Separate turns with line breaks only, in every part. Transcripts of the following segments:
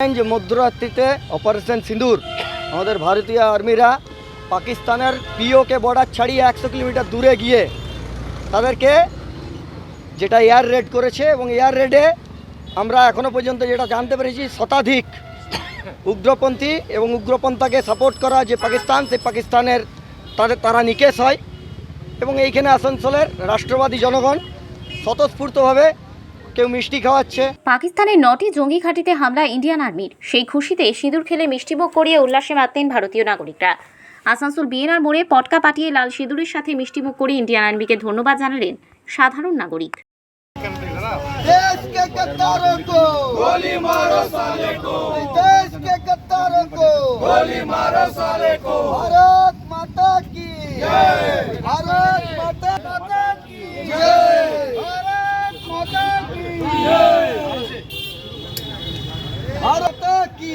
যে মধ্যরাত্রিতে অপারেশন সিঁদুর আমাদের ভারতীয় আর্মিরা পাকিস্তানের পিওকে বর্ডার ছাড়িয়ে একশো কিলোমিটার দূরে গিয়ে তাদেরকে যেটা এয়ার রেড করেছে এবং এয়ার রেডে আমরা এখনও পর্যন্ত যেটা জানতে পেরেছি, শতাধিক উগ্রপন্থী এবং উগ্রপন্থাকে সাপোর্ট করা যে পাকিস্তান, সেই পাকিস্তানের তাদের তারা নিকেশ হয়। এবং এইখানে আসানসোলের রাষ্ট্রবাদী জনগণ স্বতঃস্ফূর্তভাবে কেউ মিষ্টি খাওয়াচ্ছে
পাকিস্তানের নটি জঙ্গি ঘাঁটিতে হামলা ইন্ডিয়ান আর্মির সেই খুশিতে সিঁদুর খেলে মিষ্টিমুখ করিয়ে উল্লাসে মাতলেন ভারতীয় নাগরিকরা আসানসোল বিএনআর মোড়ে পটকা পাঠিয়ে লাল সিঁদুরের সাথে মিষ্টিমুখ করে ইন্ডিয়ান আর্মিকে ধন্যবাদ জানালেন সাধারণ নাগরিক
देश के गद्दारों को गोली मारो साले को देश के गद्दारों को गोली मारो साले को भारत माता की जय भारत माता माता की जय भारत माता की ভারত কি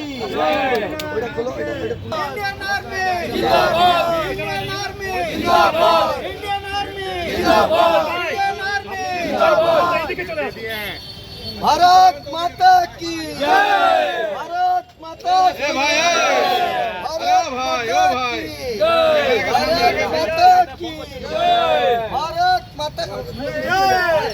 এটা খোলো এটা ইন্ডিয়ান আর্মি জিন্দাবাদ ইন্ডিয়ান আর্মি জিন্দাবাদ ইন্ডিয়ান আর্মি জিন্দাবাদ ইন্ডিয়ান আর্মি জিন্দাবাদ এদিকে চলে আসি ভারত মাতা কি জয় ভারত মাতা এ ভাই ভারত ভাই ও ভাই জয় ভারত মাতা কি জয় ভারত মাতা জয়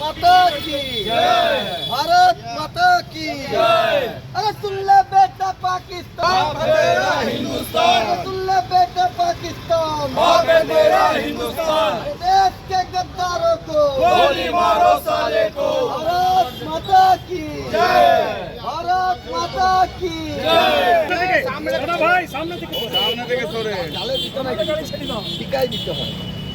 মাতা কি? ভারত মাতা কি? আরে তুল্লা বেটা পাকিস্তান। হিন্দুস্তান। তুল্লা বেটা পাকিস্তান। मेरा हिंदुस्तान देश के गद्दारों को गोली मारो साले को भारत माता की भारत माता की
সামনে থেকে
সামনে থেকে। সামনে
থেকে সরে। দিতে হয়।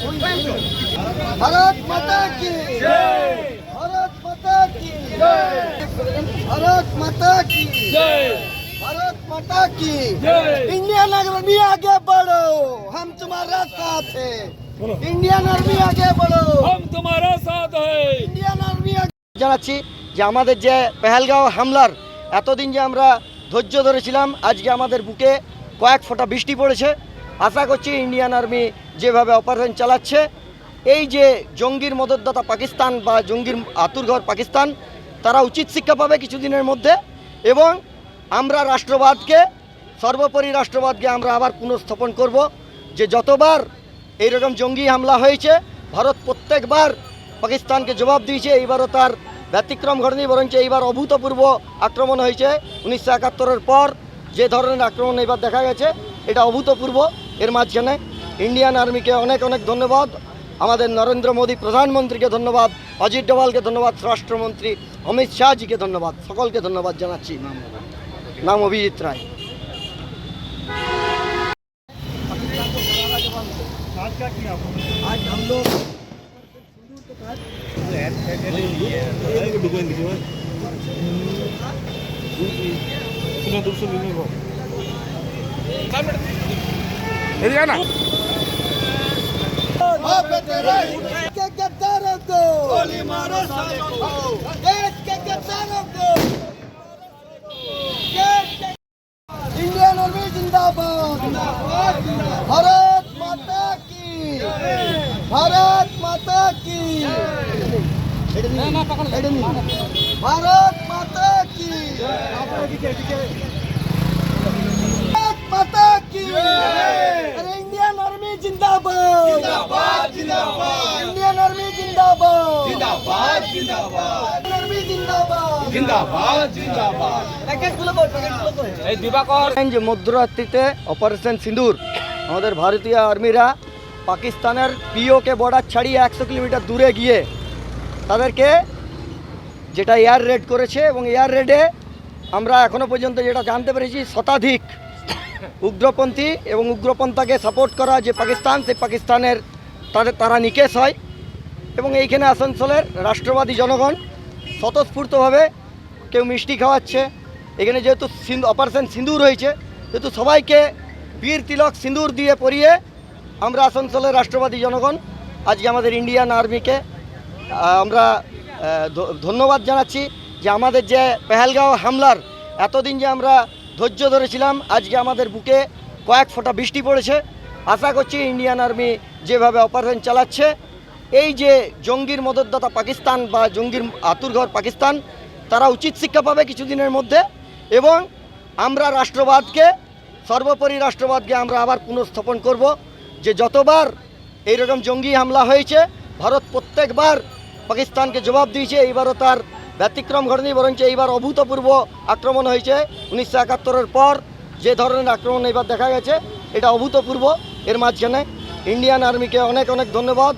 जय भारत माता की जय भारत माता की जय भारत माता की जय भारत माता की जय इंडियन आर्मी आगे बढ़ो हम तुम्हारा साथ है इंडियन आर्मी आगे बढ़ो
हम तुम्हारा साथ है
ইন্ডিয়ান আর্মি জানাচ্ছি যে আমাদের যে পেহেলগাঁও হামলার এতদিন যে আমরা ধৈর্য ধরেছিলাম আজকে আমাদের বুকে কয়েক ফোঁটা বৃষ্টি পড়েছে আশা করছি ইন্ডিয়ান আর্মি যেভাবে অপারেশন চালাচ্ছে, এই যে জঙ্গির মদতদাতা পাকিস্তান বা জঙ্গির আতুরঘর পাকিস্তান, তারা উচিত শিক্ষা পাবে কিছুদিনের মধ্যে এবং আমরা রাষ্ট্রবাদকে, সর্বোপরি রাষ্ট্রবাদকে আমরা আবার পুনঃস্থাপন করব যে যতবার এইরকম জঙ্গি হামলা হয়েছে, ভারত প্রত্যেকবার পাকিস্তানকে জবাব দিয়েছে, এইবারও তার ব্যতিক্রম ঘটেনি, বরঞ্চ এইবার অভূতপূর্ব আক্রমণ হয়েছে। উনিশশো একাত্তরের পর যে ধরনের আক্রমণ এবার দেখা গেছে, এটা অভূতপূর্ব। এর মাঝখানে ইন্ডিয়ান আর্মিকে অনেক অনেক ধন্যবাদ আমাদের নরেন্দ্র মোদী প্রধানমন্ত্রীকে ধন্যবাদ অজিত ডোভালকে ধন্যবাদ স্বরাষ্ট্রমন্ত্রী অমিত শাহজিকে ধন্যবাদ সকলকে ধন্যবাদ জানাচ্ছি নাম অভিজিৎ রায়
এদিকে না
के गद्दारों को কে গ্রেপ্তার হতো কে গ্রেপ্তার হতো इंडियन आर्मी जिंदाबाद भारत माता की भारत माता की भारत माता की इंडियन आर्मी जिंदाबाद जिंदाबाद जिंदाबाद आर्मी जिंदाबाद
জিন্দাবাদ জিন্দাবাদ
প্যাকেটগুলো কই প্যাকেটগুলো কই
এই দিবাকর
যে মধ্যরাত্রিতে অপারেশন সিঁদুর আমাদের ভারতীয় আর্মিরা পাকিস্তানের পিওকে বর্ডার ছাড়িয়ে একশো কিলোমিটার দূরে গিয়ে তাদেরকে যেটা এয়ার রেড করেছে এবং এয়ার রেডে আমরা এখনো পর্যন্ত যেটা জানতে পেরেছি শতাধিক উগ্রপন্থী এবং উগ্রপন্থাকে সাপোর্ট করা যে পাকিস্তান সেই পাকিস্তানের তাদের তারা নিকেশ হয় এবং এইখানে আসানসোলের রাষ্ট্রবাদী জনগণ স্বতঃস্ফূর্তভাবে কেউ মিষ্টি খাওয়াচ্ছে। এখানে যেহেতু সিন্ধু অপারেশন সিন্দুর হয়েছে যেহেতু সবাইকে বীর তিলক সিন্দুর দিয়ে পরিয়ে আমরা আসানসোলের রাষ্ট্রবাদী জনগণ আজকে আমাদের ইন্ডিয়ান আর্মিকে আমরা ধন্যবাদ জানাচ্ছি যে আমাদের যে পেহেলগাঁও হামলার এতদিন যে আমরা ধৈর্য ধরেছিলাম, আজকে আমাদের বুকে কয়েক ফোঁটা বৃষ্টি পড়েছে। আশা করছি ইন্ডিয়ান আর্মি যেভাবে অপারেশন চালাচ্ছে, এই যে জঙ্গির মদতদাতা পাকিস্তান বা জঙ্গির আতুরঘর পাকিস্তান, তারা উচিত শিক্ষা পাবে কিছুদিনের মধ্যে এবং আমরা রাষ্ট্রবাদকে, সর্বোপরি রাষ্ট্রবাদকে আমরা আবার পুনঃস্থাপন করব যে যতবার এইরকম জঙ্গি হামলা হয়েছে, ভারত প্রত্যেকবার পাকিস্তানকে জবাব দিয়েছে, এইবারও তার ব্যতিক্রম ঘটেনি, বরঞ্চ এইবার অভূতপূর্ব আক্রমণ হয়েছে। উনিশশো একাত্তরের পর যে ধরনের আক্রমণ এবার দেখা গেছে, এটা অভূতপূর্ব। এর মাঝখানে ইন্ডিয়ান আর্মিকে অনেক অনেক ধন্যবাদ।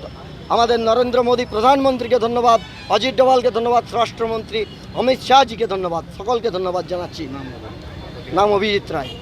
আমাদের নরেন্দ্র মোদী প্রধানমন্ত্রীকে ধন্যবাদ, অজিত ডোভালকে ধন্যবাদ, স্বরাষ্ট্রমন্ত্রী অমিত শাহজিকে ধন্যবাদ। সকলকে ধন্যবাদ জানাচ্ছি। নাম অভিজিৎ রায়।